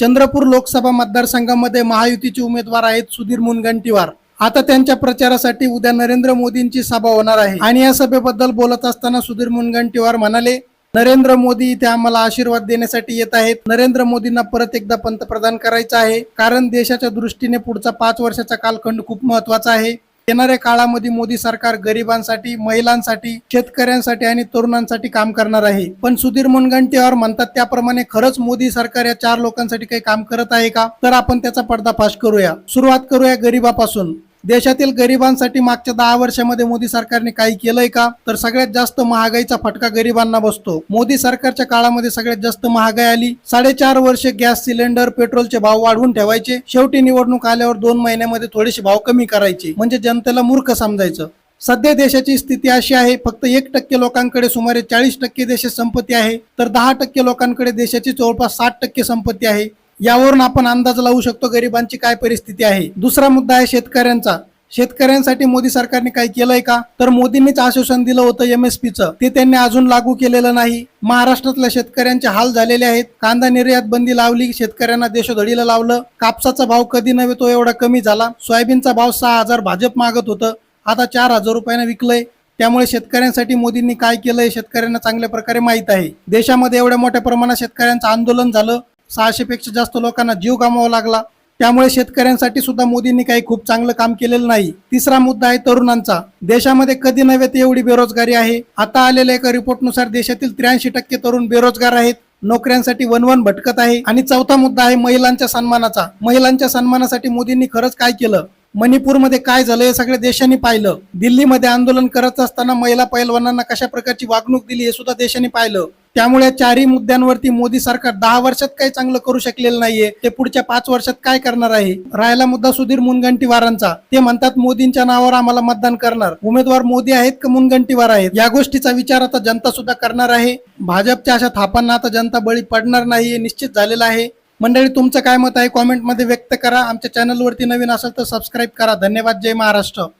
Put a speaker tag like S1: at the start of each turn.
S1: चंद्रपूर लोकसभा मतदारसंघामध्ये महायुतीचे उमेदवार आहेत सुधीर मुनगंटीवार. आता त्यांच्या प्रचारासाठी उद्या नरेंद्र मोदींची सभा होणार आहे. आणि या सभेबद्दल बोलत असताना सुधीर मुनगंटीवार म्हणाले नरेंद्र मोदी इथे आम्हाला आशीर्वाद देण्यासाठी येत आहेत. नरेंद्र मोदींना परत एकदा पंतप्रधान करायचं आहे कारण देशाच्या दृष्टीने पुढचा पाच वर्षाचा कालखंड खूप महत्त्वाचा आहे. येणाऱ्या काळामध्ये मोदी सरकार गरिबांसाठी महिलांसाठी शेतकऱ्यांसाठी आणि तरुणांसाठी काम करणार आहे. पण सुधीर मुनगंटीवार म्हणतात त्याप्रमाणे खरंच मोदी सरकार या चार लोकांसाठी काही काम करत आहे का? तर आपण त्याचा पडदाफाश करूया. सुरुवात करूया गरिबापासून. देशातील गरिबांसाठी मागच्या दहा वर्षामध्ये मोदी सरकारने काही केलंय का? तर सगळ्यात जास्त महागाईचा फटका गरिबांना बसतो. मोदी सरकारच्या काळामध्ये सगळ्यात जास्त महागाई आली. साडेचार वर्ष गॅस सिलेंडर पेट्रोलचे भाव वाढवून ठेवायचे. शेवटी निवडणूक आल्यावर दोन महिन्यामध्ये थोडेसे भाव कमी करायचे. म्हणजे जनतेला मूर्ख समजायचं. सध्या देशाची स्थिती अशी आहे फक्त एक टक्के लोकांकडे सुमारे चाळीस टक्के देशात संपत्ती आहे. तर दहा टक्के लोकांकडे देशाची जवळपास साठ टक्के संपत्ती आहे. यावरून आपण अंदाज लावू शकतो गरिबांची काय परिस्थिती आहे. दुसरा मुद्दा आहे शेतकऱ्यांचा. शेतकऱ्यांसाठी मोदी सरकारने काही केलंय का? तर मोदींनीच आश्वासन दिलं होतं एम एस पीचं ते त्यांनी अजून लागू केलेलं नाही. महाराष्ट्रातल्या शेतकऱ्यांचे हाल झालेले आहेत. कांदा निर्यात बंदी लावली शेतकऱ्यांना देशोधडीला लावलं. कापसाचा भाव कधी नव्हे तो एवढा कमी झाला. सोयाबीनचा भाव सहा हजार भाजप मागत होतं. आता चार हजार रुपयानं विकलंय. त्यामुळे शेतकऱ्यांसाठी मोदींनी काय केलंय शेतकऱ्यांना चांगल्या प्रकारे माहीत आहे. देशामध्ये एवढ्या मोठ्या प्रमाणात शेतकऱ्यांचं आंदोलन झालं. सहाशे पेक्षा जास्त लोकांना जीव गमावा लागला. त्यामुळे शेतकऱ्यांसाठी सुद्धा मोदींनी काही खूप चांगलं काम केलेलं नाही. तिसरा मुद्दा आहे तरुणांचा. देशामध्ये कधी नव्हे ते एवढी बेरोजगारी आहे. आता आलेल्या एका रिपोर्टनुसार देशातील त्र्याऐंशी टक्के तरुण बेरोजगार आहेत. नोकऱ्यांसाठी वनवन भटकत आहे. आणि चौथा मुद्दा आहे महिलांच्या सन्मानाचा. महिलांच्या सन्मानासाठी मोदींनी खरंच काय केलं? मणिपूरमध्ये काय झालं हे सगळ्या देशांनी पाहिलं. दिल्लीमध्ये आंदोलन करत असताना महिला पैलवानांना कशा प्रकारची वागणूक दिली हे सुद्धा देशांनी पाहिलं. त्यामुळे चारही मुद्द्यांवरती मोदी सरकार दहा वर्षात काही चांगलं करू शकलेलं नाहीये. ते पुढच्या पाच वर्षात काय करणार आहे? राहिला मुद्दा सुधीर मुनगंटीवारांचा. ते म्हणतात मोदींच्या नावावर आम्हाला मतदान करणार. उमेदवार मोदी आहेत का मुनगंटीवार आहेत? या गोष्टीचा विचार आता जनता सुद्धा करणार आहे. भाजपच्या अशा थापांना आता जनता बळी पडणार नाही हे निश्चित झालेलं आहे. मंडळी तुमचं काय मत आहे? कॉमेंटमध्ये व्यक्त करा. आमच्या चॅनलवरती नवीन असेल तर सबस्क्राईब करा. धन्यवाद. जय महाराष्ट्र.